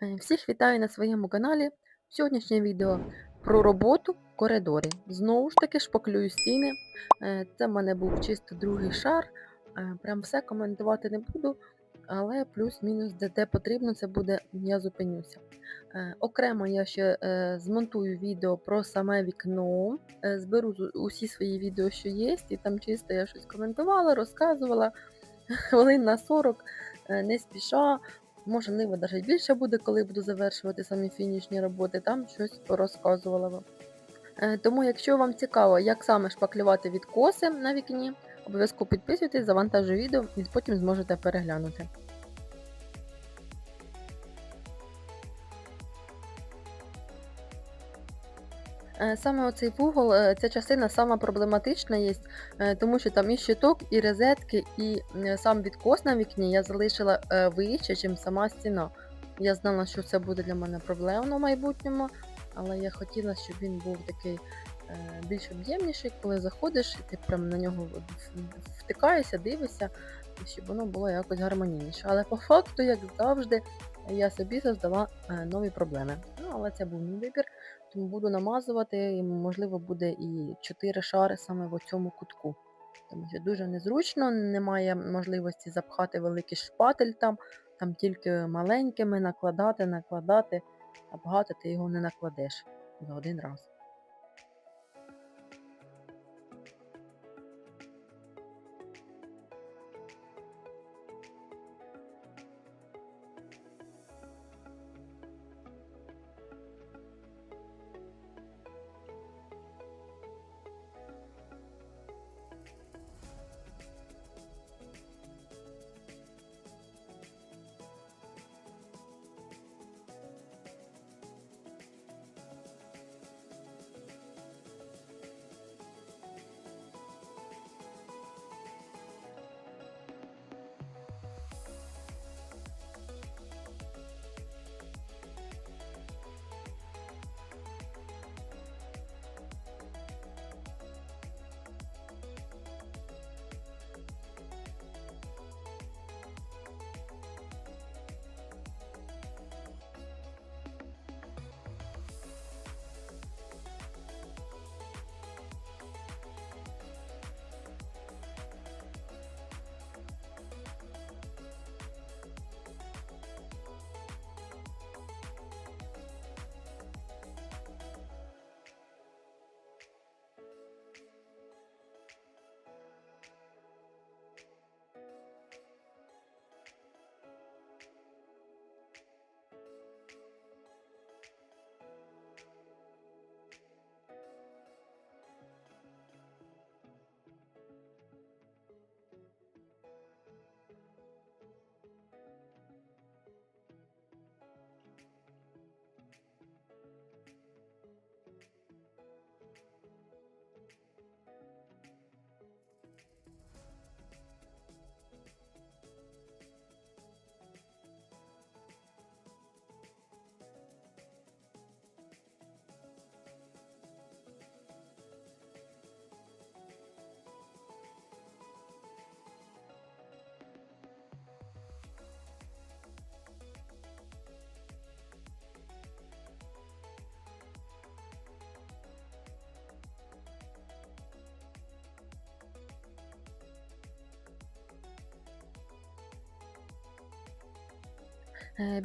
Е, Всіх вітаю на своєму каналі. Сьогоднішнє відео про роботу в коридорі. Знову ж таки шпаклюю стіни. Е, Це в мене був чисто другий шар. Е, Прям все коментувати не буду, але плюс-мінус, де, де потрібно, це буде, я зупинюся. Окремо я ще змонтую відео про саме вікно. Зберу усі свої відео, що є, і там чисто я щось коментувала, розказувала. Хвилин на 40, е, не спіша. Можливо, навіть більше буде, коли буду завершувати самі фінішні роботи, там щось порозказувала вам. Е, Тому, якщо вам цікаво, як саме шпаклювати відкоси на вікні, обов'язково підписуйтесь, завантажу відео і потім зможете переглянути. Саме оцей вугол, е, ця частина сама проблематична є, е, тому що там і щиток, і розетки, і е, сам відкос на вікні я залишила е, вище, ніж сама стіна. Я знала, що це буде для мене проблемно в майбутньому, але я хотіла, щоб він був такий е, більш об'ємніший, коли заходиш, ти прям на нього втикаєшся, дивишся, щоб воно було якось гармонійніше. Але по факту, як завжди, я собі создала е, нові проблеми. Ну, але це був мій вибір. Буду намазувати, і можливо буде і 4 шари саме в цьому кутку. Тому що дуже незручно, немає можливості запхати великий шпатель там, там тільки маленькими накладати, накладати, а багато ти його не накладеш за один раз.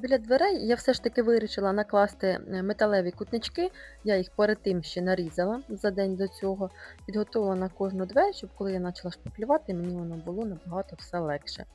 Біля дверей я все ж таки вирішила накласти е, металеві кутнички. Я їх перед тим ще нарізала за день до цього, підготувала на кожну двері, щоб коли я почала шпаклювати, мені воно було набагато все легше.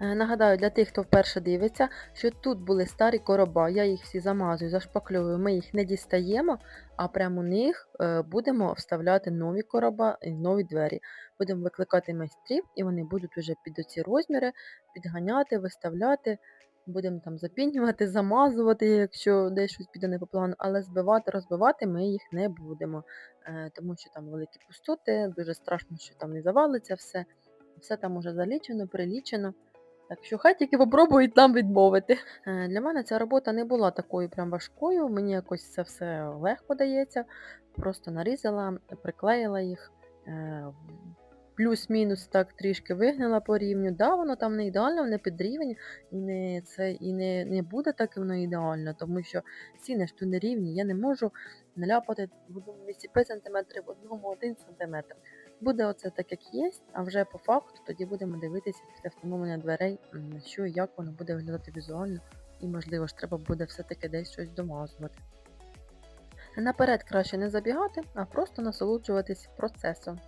Е, Нагадаю, для тих, хто вперше дивиться, що тут були старі короба, я їх всі замазую, зашпаклюю, ми їх не дістаємо, а прямо у них е, будемо вставляти нові короба і нові двері. Будемо викликати майстрів, і вони будуть вже під оці розміри підганяти, виставляти. Будемо там запінювати, замазувати, якщо десь щось піде не по плану, але збивати, розбивати ми їх не будемо, е, тому що там великі пустоти, дуже страшно, що там не завалиться все. Все там уже залічено, прилічено. Так що хай тільки попробують нам відмовити. Е, Для мене ця робота не була такою прям важкою, мені якось це все легко дається. Просто нарізала, приклеїла їх. Плюс-мінус так трішки вигнала по рівню. Да, воно там не ідеально, не під рівень, і не це і не, не буде так воно ідеально, тому що стіни ж тут не рівні. Я не можу наляпати в одному місці 5 см, в одному 1 см. Буде оце так, як є, а вже по факту тоді будемо дивитися після встановлення дверей, що і як воно буде виглядати візуально, і можливо ж треба буде все-таки десь щось домазувати. Наперед краще не забігати, а просто насолоджуватись процесом.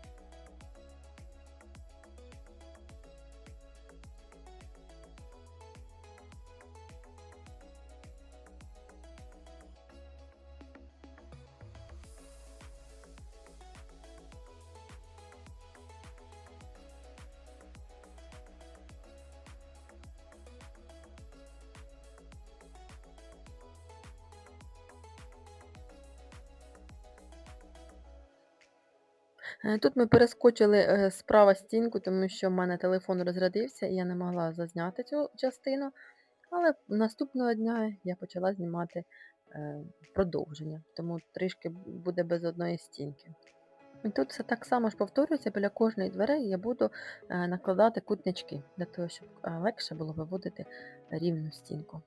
Тут ми перескочили е, справа стінку, тому що в мене телефон розрядився і я не могла зазняти цю частину. Але наступного дня я почала знімати е, продовження, тому трішки буде без одної стінки. Тут все так само ж повторюється, біля кожної дверей я буду е, накладати кутнички, для того, щоб е, легше було виводити рівну стінку.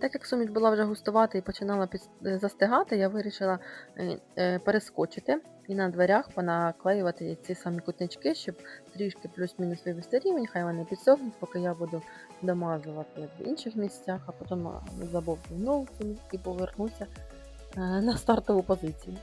Так як суміш була вже густувати і починала е, застигати, я вирішила е, е, перескочити і на дверях понаклеювати ці самі кутнички, щоб трішки плюс-мінус вивести рівень, хай вони підсохнуть, поки я буду домазувати в інших місцях, а потім знову і повернуся на стартову позицію.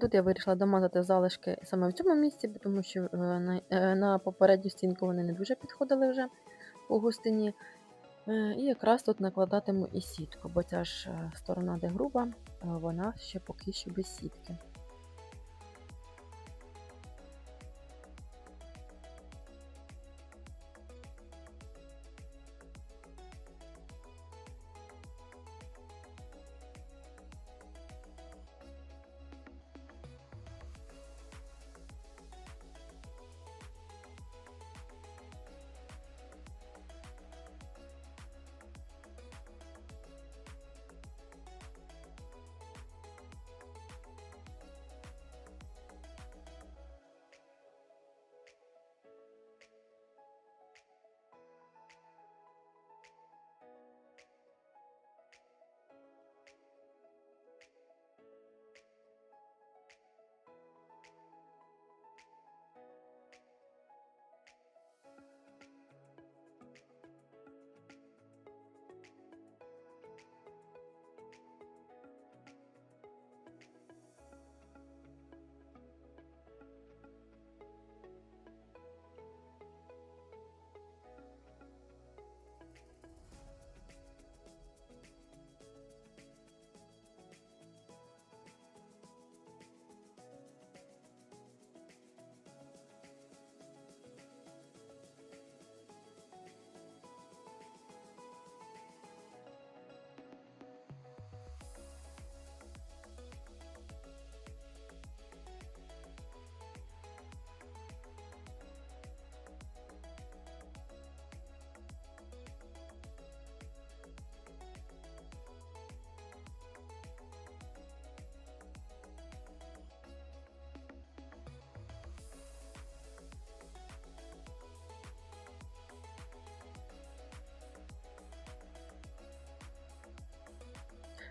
Тут я вирішила домазати залишки саме в цьому місці, тому що е, на, е, на попередню стінку вони не дуже підходили вже по густині. Е, І якраз тут накладатиму і сітку, бо ця ж е, сторона, де груба, е, вона ще поки що без сітки.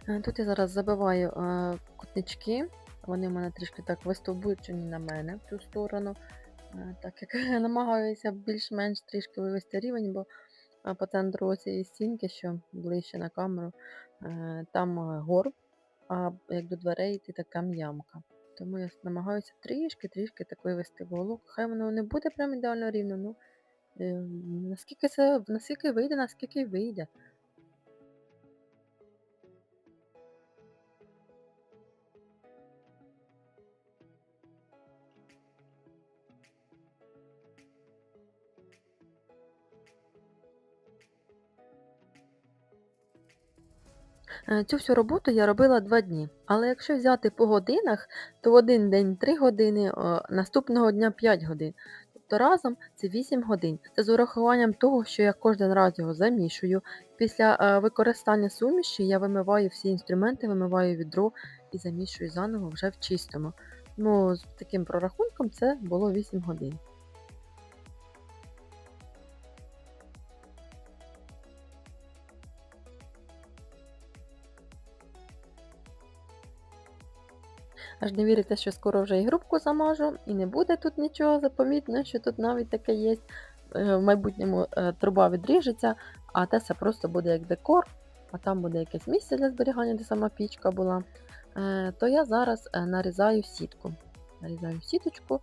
Тут я зараз забиваю кутнички. Вони в мене трішки так вистовбучені на мене в цю сторону. Так як я намагаюся більш-менш трішки вивести рівень, бо по центру цієї стінки, що ближче на камеру, там горб, а як до дверей йти така ямка. Тому я намагаюся трішки-трішки так вивести вуголок. Хай воно не буде прям ідеально рівно. Ну, е, наскільки це наскільки вийде, наскільки вийде. Цю всю роботу я робила два дні. Але якщо взяти по годинах, то в один день 3 години, наступного дня 5 годин. Тобто разом це 8 годин. Це з урахуванням того, що я кожен раз його замішую. Після е, використання суміші я вимиваю всі інструменти, вимиваю відро і замішую заново вже в чистому. Ну, з таким прорахунком це було 8 годин. Аж не вірите, що скоро вже і грубку замажу, і не буде тут нічого запомітно, що тут навіть таке є. Е, В майбутньому е, труба відріжеться, а те все просто буде як декор, а там буде якесь місце для зберігання, де сама пічка була. Е, То я зараз нарізаю сітку. Нарізаю сіточку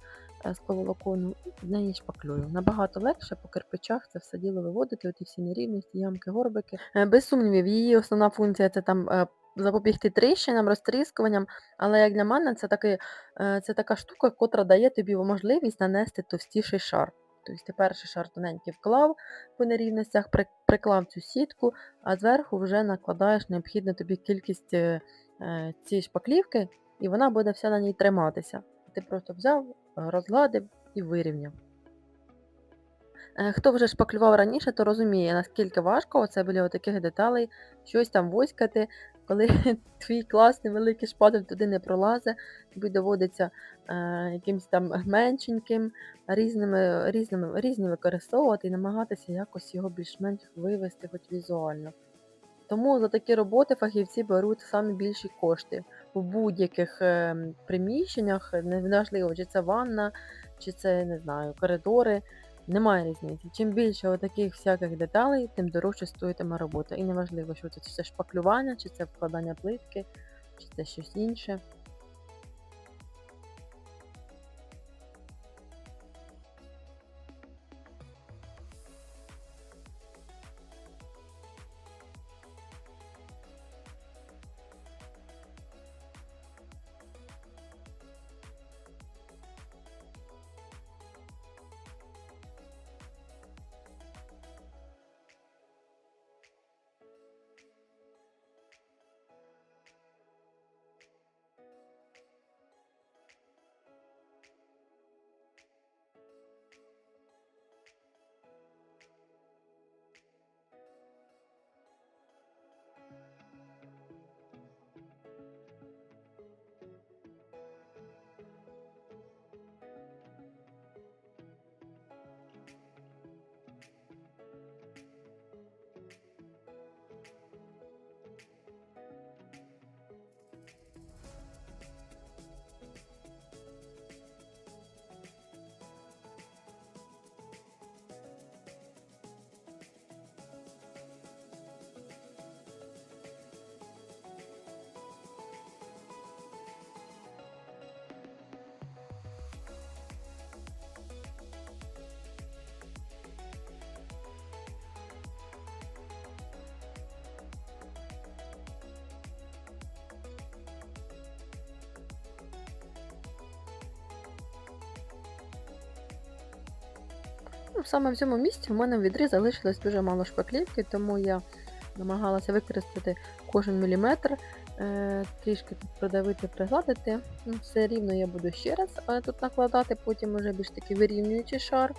з поволокону і в неї шпаклюю. Набагато легше по кирпичах це все діло виводити, оті всі нерівності, ямки, горбики. Без сумнівів, її основна функція це там запобігти тріщинам, розтріскуванням. Але як для мене, це, такий, е, це така штука, котра дає тобі можливість нанести товстіший шар. Тобто ти перший шар тоненький вклав по нерівностях, приклав цю сітку, а зверху вже накладаєш необхідну тобі кількість е, е, цієї шпаклівки, і вона буде вся на ній триматися. Ти просто взяв, розгладив і вирівняв. Хто вже шпаклював раніше, то розуміє, наскільки важко оце біля таких деталей щось там воськати, коли твій класний великий шпатель туди не пролазить, тобі доводиться е, якимось там меншеньким, різними, різними, різні використовувати і намагатися якось його більш-менш вивести хоч візуально. Тому за такі роботи фахівці беруть самі більші кошти в будь-яких е, приміщеннях, неважливо, чи це ванна, чи це не знаю, коридори. Немає різниці. Чим більше таких всяких деталей, тим дорожче стоїтиме робота. І неважливо, що це, це шпаклювання, чи це вкладання плитки, чи це щось інше. Ну, саме в цьому місці в мене в відрі залишилось дуже мало шпаклівки, тому я намагалася використати кожен міліметр, е, трішки тут продавити, пригладити. Ну, все рівно я буду ще раз е, тут накладати, потім вже більш такий вирівнюючий шар,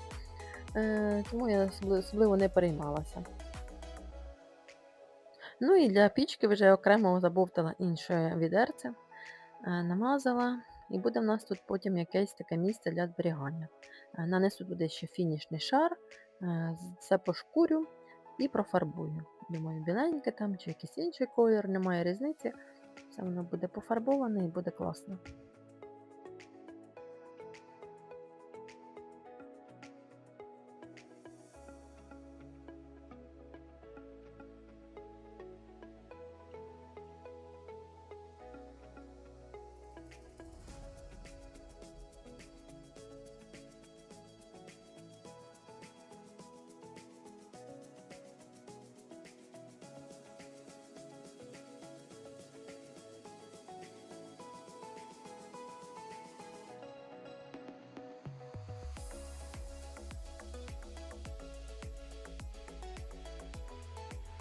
е, тому я особливо, не переймалася. Ну і для пічки вже окремо забовтала інше відерце, намазала, і буде в нас тут потім якесь таке місце для зберігання. Е, Нанесу туди ще фінішний шар, це пошкурю і профарбую. Думаю, біленьке там чи якийсь інший колір, немає різниці. Все воно буде пофарбоване і буде класно.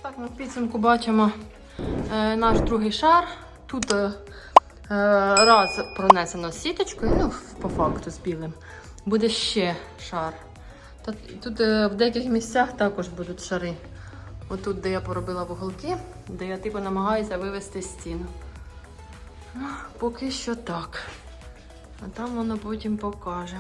Так, ми в підсумку бачимо е, наш другий шар. Тут е, е, раз пронесено сіточкою, ну, по факту з білим. Буде ще шар. Тут е, в деяких місцях також будуть шари. Отут, де я поробила вуголки, де я типу намагаюся вивести стіну. Ну, поки що так. А там воно потім покаже.